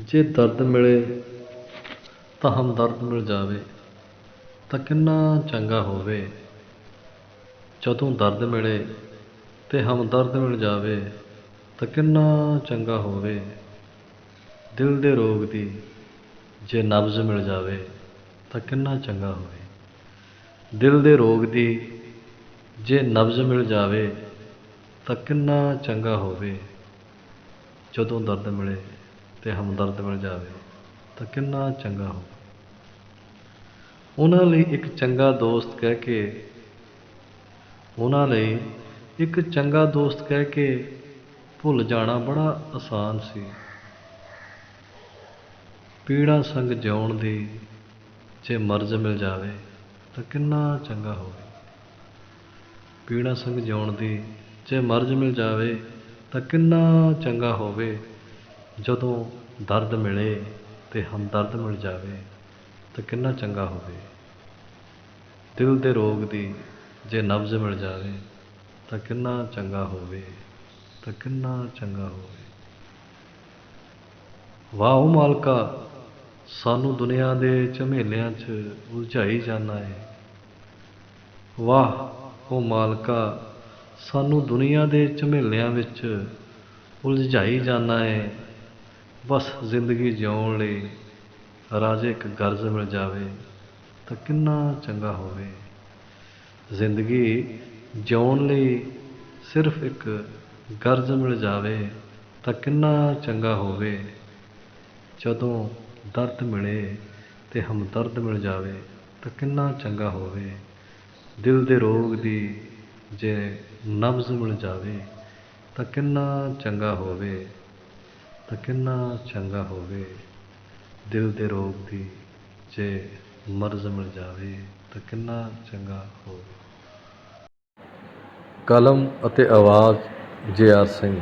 ਜੇ ਦਰਦ ਮਿਲੇ ਤਾਂ ਹਮਦਰਦ ਮਿਲ ਜਾਵੇ, ਤਾਂ ਕਿੰਨਾ ਚੰਗਾ ਹੋਵੇ। ਜਦੋਂ ਦਰਦ ਮਿਲੇ ਤੇ ਹਮਦਰਦ ਮਿਲ ਜਾਵੇ, ਤਾਂ ਕਿੰਨਾ ਚੰਗਾ ਹੋਵੇ। ਦਿਲ ਦੇ ਰੋਗ ਦੀ ਜੇ ਨਬਜ਼ ਮਿਲ ਜਾਵੇ, ਤਾਂ ਕਿੰਨਾ ਚੰਗਾ ਹੋਵੇ। ਦਿਲ ਦੇ ਰੋਗ ਦੀ ਜੇ ਨਬਜ਼ ਮਿਲ ਜਾਵੇ, ਤਾਂ ਕਿੰਨਾ ਚੰਗਾ ਹੋਵੇ। ਜਦੋਂ ਦਰਦ ਮਿਲੇ ਅਤੇ ਹਮਦਰਦ ਮਿਲ ਜਾਵੇ, ਤਾਂ ਕਿੰਨਾ ਚੰਗਾ ਹੋਵੇ ਉਹਨਾਂ ਲਈ ਇੱਕ ਚੰਗਾ ਦੋਸਤ ਕਹਿ ਕੇ, ਉਹਨਾਂ ਲਈ ਇੱਕ ਚੰਗਾ ਦੋਸਤ ਕਹਿ ਕੇ ਭੁੱਲ ਜਾਣਾ ਬੜਾ ਆਸਾਨ ਸੀ। ਪੀੜਾ ਸੰਗ ਜਿਉਣ ਦੀ ਜੇ ਮਰਜ਼ ਮਿਲ ਜਾਵੇ, ਤਾਂ ਕਿੰਨਾ ਚੰਗਾ ਹੋਵੇ। ਪੀੜਾ ਸੰਗ ਜਿਉਣ ਦੀ ਜੇ ਮਰਜ਼ ਮਿਲ ਜਾਵੇ, ਤਾਂ ਕਿੰਨਾ ਚੰਗਾ ਹੋਵੇ। ਜਦੋਂ ਦਰਦ ਮਿਲੇ ਤੇ ਹਮਦਰਦ ਮਿਲ ਜਾਵੇ ਤਾਂ ਕਿੰਨਾ ਚੰਗਾ ਹੋਵੇ। ਦਿਲ ਦੇ ਰੋਗ ਦੀ ਜੇ ਨਬਜ਼ ਮਿਲ ਜਾਵੇ ਤਾਂ ਕਿੰਨਾ ਚੰਗਾ ਹੋਵੇ, ਤਾਂ ਕਿੰਨਾ ਚੰਗਾ ਹੋਵੇ। ਵਾਹ ਉਹ ਮਾਲਕਾ, ਸਾਨੂੰ ਦੁਨੀਆ ਦੇ ਝਮੇਲਿਆਂ 'ਚ ਉਲਝਾਈ ਜਾਂਦਾ ਹੈ ਵਾਹ ਉਹ ਮਾਲਕਾ, ਸਾਨੂੰ ਦੁਨੀਆ ਦੇ ਝਮੇਲਿਆਂ ਵਿੱਚ ਉਲਝਾਈ ਜਾਂਦਾ ਹੈ ਬਸ ਜ਼ਿੰਦਗੀ ਜਿਉਣ ਲਈ ਰਾਜੇ ਇੱਕ ਗਰਜ਼ ਮਿਲ ਜਾਵੇ ਤਾਂ ਕਿੰਨਾ ਚੰਗਾ ਹੋਵੇ। ਜ਼ਿੰਦਗੀ ਜਿਉਣ ਲਈ ਸਿਰਫ ਇੱਕ ਗਰਜ਼ ਮਿਲ ਜਾਵੇ ਤਾਂ ਕਿੰਨਾ ਚੰਗਾ ਹੋਵੇ। ਜਦੋਂ ਦਰਦ ਮਿਲੇ ਤੇ ਹਮਦਰਦ ਮਿਲ ਜਾਵੇ ਤਾਂ ਕਿੰਨਾ ਚੰਗਾ ਹੋਵੇ। ਦਿਲ ਦੇ ਰੋਗ ਦੀ ਜੇ ਨਬਜ਼ ਮਿਲ ਜਾਵੇ ਤਾਂ ਕਿੰਨਾ ਚੰਗਾ ਹੋਵੇ। ਤਾਂ ਕਿੰਨਾ ਚੰਗਾ ਹੋਵੇ। ਦਿਲ ਦੇ ਰੋਗ ਦੀ ਜੇ ਮਰਜ਼ ਮਿਲ ਜਾਵੇ ਤਾਂ ਕਿੰਨਾ ਚੰਗਾ ਹੋਵੇ। ਕਲਮ ਅਤੇ ਆਵਾਜ਼ ਜੇ ਆਰ ਸਿੰਘ।